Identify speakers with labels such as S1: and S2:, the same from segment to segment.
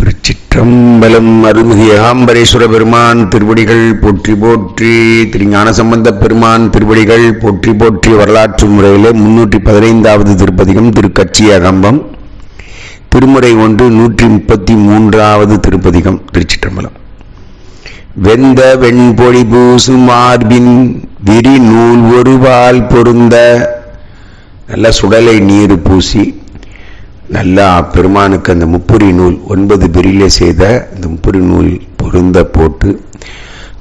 S1: திருச்சிற்றம்பலம் அருள்மிகு ஏகாம்பரேஸ்வர பெருமான் திருவடிகள் போற்றி போற்றி திரு ஞானசம்பந்த பெருமான் திருவடிகள் போற்றி போற்றி வரலாற்று முறையில் முன்னூற்றி பதினைந்தாவது திருப்பதிகம் திருக்கட்சி அகம்பம் திருமுறை ஒன்று நூற்றி முப்பத்தி மூன்றாவது திருப்பதிகம் திருச்சிற்றம்பலம். வெந்த வெண்பொழி பூசு மார்பின் விரி நூல் ஒருவால் பொருந்த நல்ல சுடலை நீர் பூசி நல்லா பெருமானுக்கு அந்த முப்புரி நூல் ஒன்பது பிரிலே செய்த அந்த முப்புரி நூல் பொருந்த போட்டு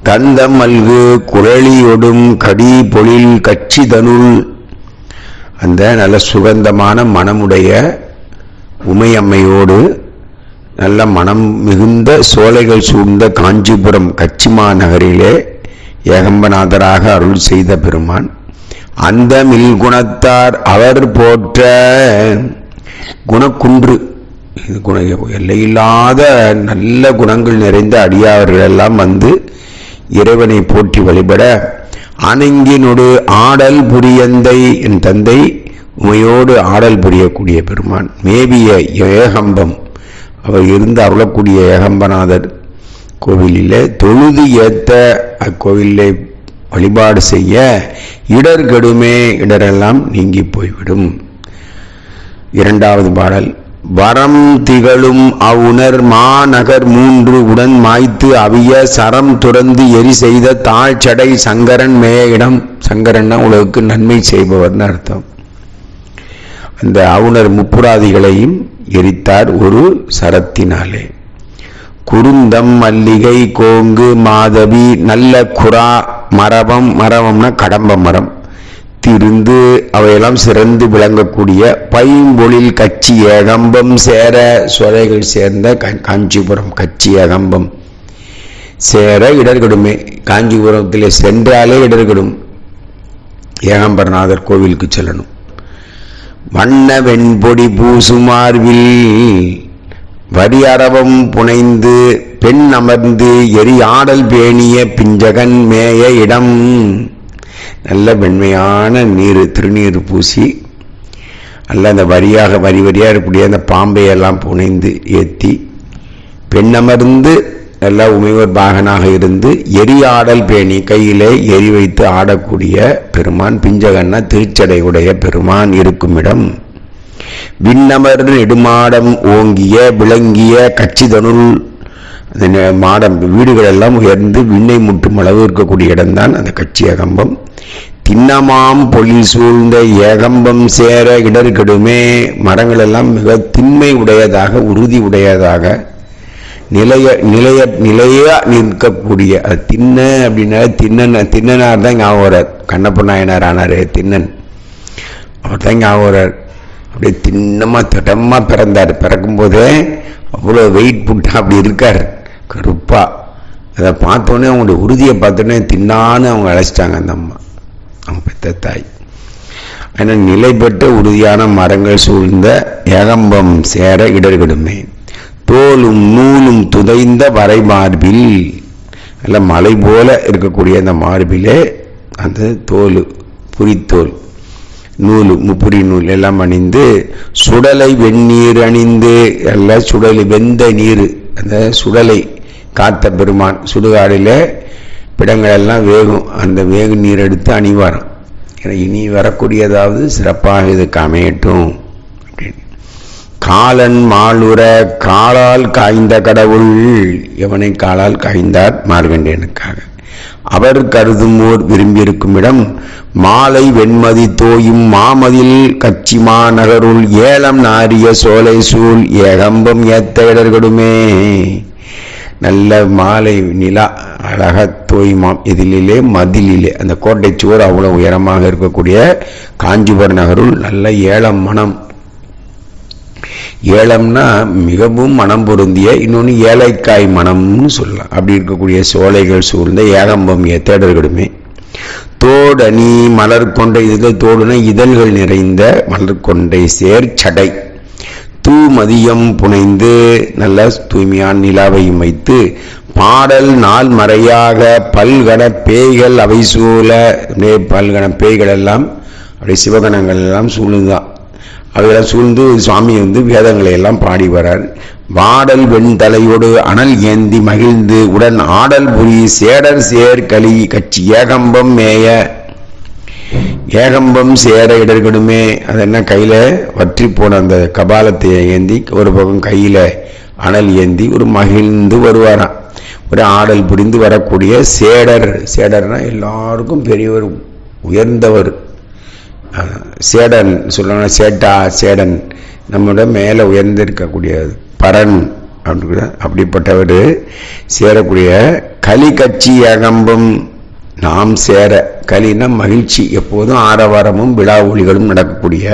S1: தந்த மல்கு குரளியொடும் கடி பொழில் கட்சி தனுள் அந்த நல்ல சுகந்தமான மனமுடைய உமையம்மையோடு நல்ல மனம் மிகுந்த சோலைகள் சூழ்ந்த காஞ்சிபுரம் கச்சிமா நகரிலே ஏகம்பநாதராக அருள் செய்த பெருமான். அந்த மில்குணத்தார் அவர் போற்ற குணக்குன்று இது குண எல்லையில்லாத நல்ல குணங்கள் நிறைந்த அடியார்கள் எல்லாம் வந்து இறைவனை போற்றி வழிபட அணங்கினொடு ஆடல் புரியந்தை என் தந்தை உமையோடு ஆடல் புரியக்கூடிய பெருமான் மேபிய ஏகம்பம். அவர் இருந்து அருளக்கூடிய ஏகம்பநாதர் கோவிலிலே தொழுது ஏத்த அக்கோவிலை வழிபாடு செய்ய இடர்கெடுமே இடரெல்லாம் நீங்கி போய்விடும். இரண்டாவது பாடல். வரம் திகழும் அவுணர் மாநகர் மூன்று உடன் மாய்த்து அவிய சரம் துறந்து எரி செய்த தாழ்ச்சடை சங்கரன் மேய இடம் சங்கரன்னா உலகுக்கு நன்மை செய்பவர்னு அர்த்தம். அந்த அவுணர் முப்புராதிகளையும் எரித்தார் ஒரு சரத்தினாலே. குருந்தம் மல்லிகை கோங்கு மாதவி நல்ல குரா மரபம். மரபம்னா கடம்ப மரம். திருந்து அவையெல்லாம் சிறந்து விளங்கக்கூடிய பைம்பொழில் கட்சி ஏகம்பம் சேர சுரைகள் சேர்ந்த காஞ்சிபுரம் கட்சி ஏகம்பம். சேர இடர்கடுமே காஞ்சிபுரத்தில் சென்றாலே இடர்கடும். ஏகம்பரநாதர் கோவிலுக்கு செல்லணும். வண்ண வெண்பொடி பூசுமார்வில் வரியரவம் புனைந்து பெண் அமர்ந்து எரி ஆடல் பேணிய பிஞ்சகன் மேய இடம். நல்ல வெண்மையான நீர் திருநீர் பூசி நல்ல அந்த வரியாக வரி வரியாக இருக்கக்கூடிய அந்த பாம்பையெல்லாம் புனைந்து ஏற்றி பெண்ணமர்ந்து நல்ல உமைவர் பாகனாக இருந்து எரி ஆடல் பேணி கையிலே எரி வைத்து ஆடக்கூடிய பெருமான் பிஞ்சகன்னா திருச்சடையுடைய பெருமான் இருக்கும் இடம். விண்ணமர் நெடுமாடம் ஓங்கிய விளங்கிய கட்சிதனுள் அந்த மாடம் வீடுகளெல்லாம் உயர்ந்து விண்ணை முட்டும் அளவு இருக்கக்கூடிய இடம்தான் அந்த கட்சி அகம்பம் திண்ணமாம் பொழில் சூழ்ந்த ஏகம்பம் சேர இடர்கெடுமே. மரங்கள் எல்லாம் மிக திண்மை உடையதாக உறுதி உடையதாக நிலைய நிலைய நிலையா நிற்கக்கூடிய அது தின்ன அப்படின்னா தின்னன் தின்னனார் தான் ஞாபகம் வரார் கண்ணப்ப நாயனார் ஆனார் தின்னன் அவர் தான் ஞாபகம் வரார் அப்படியே தின்னமாக திடமாக பிறந்தார். பிறக்கும்போதே அவ்வளோ வெயிட் புட்டா அப்படி இருக்கார். கருப்பாக அதை பார்த்தோன்னே அவங்களுடைய உறுதியை பார்த்தோன்னே தின்னான்னு அவங்க அழைச்சிட்டாங்க அந்த அம்மா. அவங்க பெத்த தாய் ஆனால் நிலைபெற்ற உறுதியான மரங்கள் சூழ்ந்த ஏகம்பம் சேர இடர்கெடுமே. தோலும் நூலும் துதைந்த வரை மார்பில் நல்ல மலை போல இருக்கக்கூடிய அந்த மார்பிலே அந்த தோல் புரித்தோல் நூல் முப்புரி நூல் எல்லாம் அணிந்து சுடலை வெந்நீர் அணிந்து எல்லாம் சுடலை வெந்த நீர் அந்த சுடலை காத்த பெருமான் சுடுகாடில் பிடங்களெல்லாம் வேகும். அந்த வேகு நீர் எடுத்து அணிவாரம் இனி வரக்கூடியதாவது சிறப்பாக இதுக்கு அமையட்டும் அப்படின்னு. காலன் மாளுர காலால் காய்ந்த கடவுள் எவனை காலால் காய்ந்தார் மார்கண்டேனுக்காக அவர் கருதுமோர் விரும்பியிருக்கும் இடம் மாலை வெண்மதி தோயும் மாமதில் கச்சி மாநகருள் ஏலம் நாரிய சோலை சூழ் ஏகம்பம் ஏத்த இடர்களுமே நல்ல மாலை நிலா அழக தோய்மாம் எதிலே மதிலிலே. அந்த கோட்டை சுவர் அவ்வளவு உயரமாக இருக்கக்கூடிய காஞ்சிபுரம் நகருள் நல்ல ஏலம் மனம் ஏலம்னா மிகவும் மனம் பொருந்திய இன்னொன்று ஏழைக்காய் மனம்னு சொல்லலாம். அப்படி இருக்கக்கூடிய சோலைகள் சூழ்ந்த ஏகம்பம் தேடர்களுமே தோடணி மலர் கொண்டை இதில் தோடுன இதழ்கள் நிறைந்த மலர் கொண்டை சேர் சடை. தூ மதியம் புனைந்து நல்ல தூய்மையான நிலாவையும் வைத்து பாடல் நாள் மறையாக பல்கண பேய்கள் அவை சூழ பல்கண பேய்கள் எல்லாம் அப்படியே சிவகணங்கள் எல்லாம் சூழ்ந்துதான் அவையெல்லாம் சூழ்ந்து சுவாமி வந்து வேதங்களை எல்லாம் பாடி வரார். வாடல் வெண்தலையோடு அனல் ஏந்தி மகிழ்ந்து உடன் ஆடல் புரி சேடர் சேர்களி கட்சி ஏகம்பம் மேய ஏகம்பம் சேர இடர்கடுமே அது என்ன கையில் வற்றி போன அந்த கபாலத்தை ஏந்தி ஒரு பக்கம் கையில் அனல் ஏந்தி ஒரு மகிழ்ந்து வருவாராம். ஒரு ஆடல் புரிந்து வரக்கூடிய சேடர் சேடர்னா எல்லாருக்கும் பெரியவர் உயர்ந்தவர். சேடன் சொல்லுவாங்க சேட்டா சேடன். நம்மளோட மேலே உயர்ந்திருக்கக்கூடிய பரன் அப்படி அப்படிப்பட்டவர் சேரக்கூடிய கலி கட்சி ஏகம்பம் நாம் சேர. கலினா மகிழ்ச்சி. எப்போதும் ஆரவாரமும் விழா ஒளிகளும் நடக்கக்கூடிய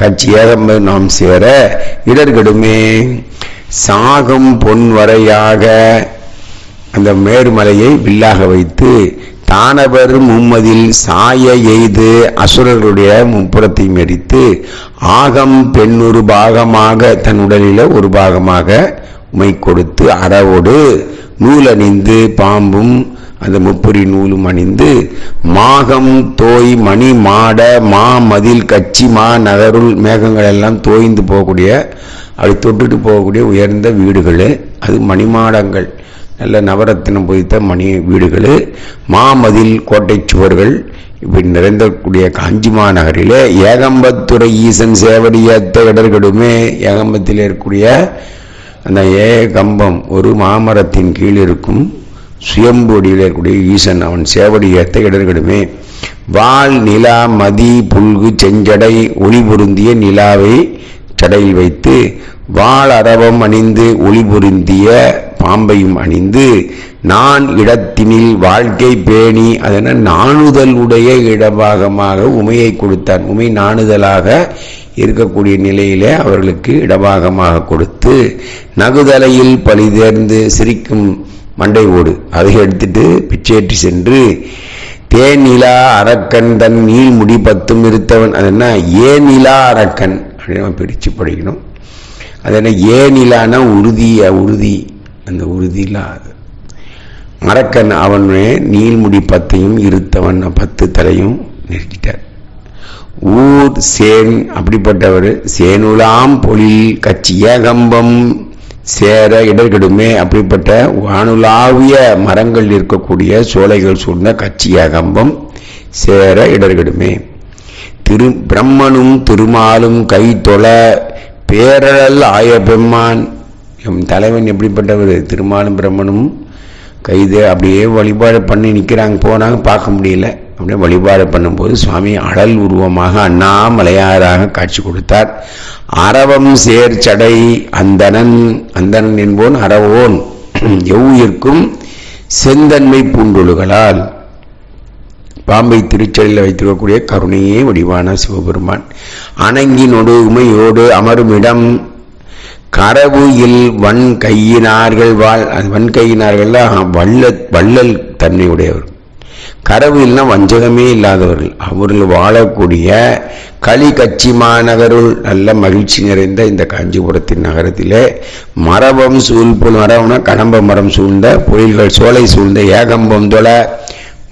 S1: கட்சியாக நாம் சேர இடர்கடுமே. சாகம் பொன் வரையாக அந்த மேருமலையை வில்லாக வைத்து தானவர் மும்மதில் சாய எய்து அசுரர்களுடைய முப்புறத்தை மெரித்து ஆகம் பெண் ஒரு பாகமாக தன் உடலில ஒரு பாகமாக உமை கொடுத்து அறவோடு நூலணிந்து பாம்பும் அந்த முப்புரி நூலும் அணிந்து மாகம் தோய் மணி மாட மா மதில் கச்சி மா நகருள் மேகங்கள் எல்லாம் தோய்ந்து போகக்கூடிய அப்படி தொட்டுட்டு போகக்கூடிய உயர்ந்த வீடுகள். அது மணிமாடங்கள். நல்ல நவரத்தினம் பொதித்த மணி வீடுகள். மாமதில் கோட்டை சுவர்கள். இப்படி நிறைந்தக்கூடிய காஞ்சி மாநகரிலே ஏகம்பத்துறை ஈசன் சேவடியத்த இடர்களுமே ஏகம்பத்தில் இருக்கக்கூடிய அந்த ஏகம்பம் ஒரு மாமரத்தின் கீழ் இருக்கும் சுயம்பொடியில் இருக்கக்கூடிய ஈசன் அவன் சேவடி ஏத்த இடர்கடுமே. வால் நிலா மதி புல்கு செஞ்சடை ஒளி பொருந்திய நிலாவை சடையில் வைத்து வாள் அரவம் அணிந்து ஒளி பொருந்திய பாம்பையும் அணிந்து நான் இடத்தினில் வாழ்க்கை பேணி அதன நாணுதல் உடைய இடபாகமாக உமையை கொடுத்தான். உமை நாணுதலாக இருக்கக்கூடிய நிலையிலே அவர்களுக்கு இடபாகமாக கொடுத்து நகுதலையில் பழிதேர்ந்து சிரிக்கும் மண்டை ஓடு. அதை எடுத்துட்டு பிச்சேற்றி சென்று தேனிலா அரக்கன் தன் நீள் முடி பத்தும் இருத்தவன். அது என்ன? நிலா அரக்கன். அப்படின்னு நம்ம பிரித்து படிக்கணும். அது என்ன? ஏனிலான உறுதி உறுதி. அந்த உறுதியிலா அரக்கன் அவனே நீள்முடி பத்தையும் இருத்தவன் பத்து தலையும் நிறுத்திட்டார் ஊர் சேன் அப்படிப்பட்டவர் சேனுலாம் பொழில் கச்சிய ஏகம்பம் சேர இடர்கெடுமே அப்படிப்பட்ட வானுலாவிய மரங்கள் இருக்கக்கூடிய சோலைகள் சூழ்ந்த கச்சியகம்பம் சேர இடர்கெடுமே. திரு பிரம்மனும் திருமாலும் கை தொழ பேரழல் ஆய பெம்மான் எம் தலைவன் எப்படிப்பட்டவர்? திருமாலும் பிரம்மனும் கைது அப்படியே வழிபாடு பண்ணி நிற்கிறாங்க போனாங்க பார்க்க முடியல. அப்படின்னு வழிபாடு பண்ணும்போது சுவாமி அடல் உருவமாக அண்ணாமலையாராக காட்சி கொடுத்தார். அரவம் சேர்ச்சடை அந்தனன் அந்தனன் என்போன் அறவோன். எவ்வுயிர்க்கும் செந்தன்மை பூண்டொழுகளால் பாம்பை திருச்செழியில் வைத்திருக்கக்கூடிய கருணையே வடிவான சிவபெருமான். அணங்கினொடு உமையோடு அமருமிடம் கரவு இல் வன் கையினார்கள் வாழ் வன் கையினார்கள் வல்ல வள்ளல் தன்மையுடையவர். கரவு இல்லைன்னா வஞ்சகமே இல்லாதவர்கள். அவர்கள் வாழக்கூடிய களி கட்சி மாநகருள் நல்ல மகிழ்ச்சி நிறைந்த இந்த காஞ்சிபுரத்தின் நகரத்திலே மரபம் சூழ்புல் மரம்னா கடம்ப மரம் சூழ்ந்த பொழில்கள் சோலை சூழ்ந்த ஏகம்பம் தொல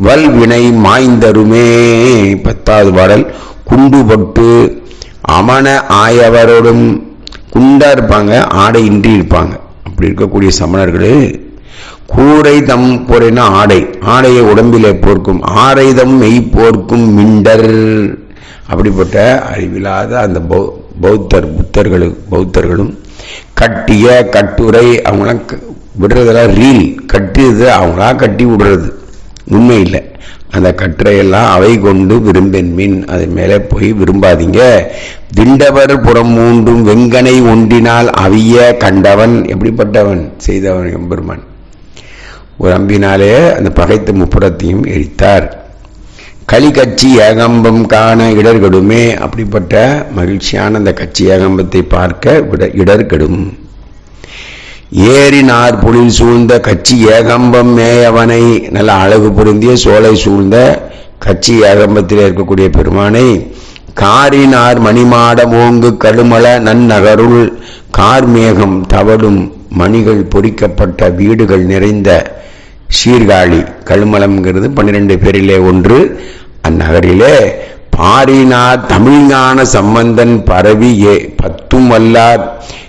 S1: வல் வினை மாய்ந்தருமே. பத்தாவது பாடல் குண்டுபட்டு அமன ஆயவரோடும் குண்டா இருப்பாங்க ஆடை இன்றி இருப்பாங்க. அப்படி இருக்கக்கூடிய சமணர்கள் கூடை தம் ஆடை. ஆடையை உடம்பிலே போர்க்கும். ஆரைதம் மெய் போர்க்கும் மிண்டர். அப்படிப்பட்ட அறிவில்லாத அந்த பௌ- பௌத்தர் புத்தர்களும் பௌத்தர்களும் கட்டிய கட்டுரை அவங்களாம் க- விடுறதெல்லாம் ரீல். கட்டியது அவங்களா கட்டி விடுறது. உண்மை இல்லை. அந்த கட்டுரையெல்லாம் அவை கொண்டு விரும்பென் மீன். அது மேலே போய் விரும்பாதீங்க. திண்டவர் புறம் மூன்றும் வெங்கனை ஒன்றினால் அவிய கண்டவன். எப்படிப்பட்டவன்? செய்தவன் எம்பெருமான். ஒரு அம்பினாலே அந்த பகைத்த முப்புறத்தையும் இழித்தார் களி கட்சி ஏகம்பம் காண இடர்கெடுமே அப்படிப்பட்ட மகிழ்ச்சியான அந்த கட்சி ஏகம்பத்தை பார்க்க விட- இடர்கெடும். ஏறினார் பொழில் சூழ்ந்த கட்சி ஏகம்பம் மேயவனை நல்ல அழகு பொருந்திய சோலை சூழ்ந்த கட்சி ஏகம்பத்தில் இருக்கக்கூடிய பெருமானை காரினார் மணிமாடம் ஓங்கு கடுமல நன்னகருள் கார்மேகம் தவடும் மணிகள் பொறிக்கப்பட்ட வீடுகள் நிறைந்த சீர்காழி கழுமலம்ங்கிறது பன்னிரெண்டு பேரிலே ஒன்று. அந்நகரிலே பாரினா தமிழ்ஞான சம்பந்தன் பரவி ஏ பத்தும் வல்லார்.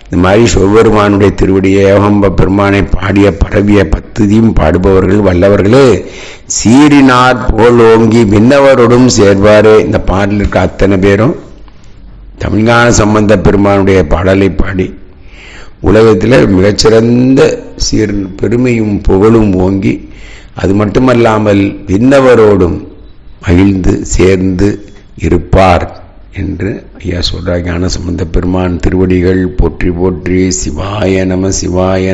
S1: இந்த மாதிரி சிவபெருமானுடைய திருவடிய ஏகம்ப பெருமானை பாடிய பரவிய பத்துதியும் பாடுபவர்கள் வல்லவர்களே சீரினார் போல் ஓங்கி விண்ணவரோடும் சேர்வாரே. இந்த பாடலுக்கு அத்தனை பேரும். தமிழ்ஞான சம்பந்த பெருமானுடைய பாடலை பாடி உலகத்தில் மிகச்சிறந்த சீர் பெருமையும் புகழும் ஓங்கி அது மட்டுமல்லாமல் விண்ணவரோடும் மகிழ்ந்து சேர்ந்து இருப்பார் என்று ஐயா சொல்றார். ஞான சம்பந்த பெருமான் திருவடிகள் போற்றி போற்றி சிவாய நம சிவாய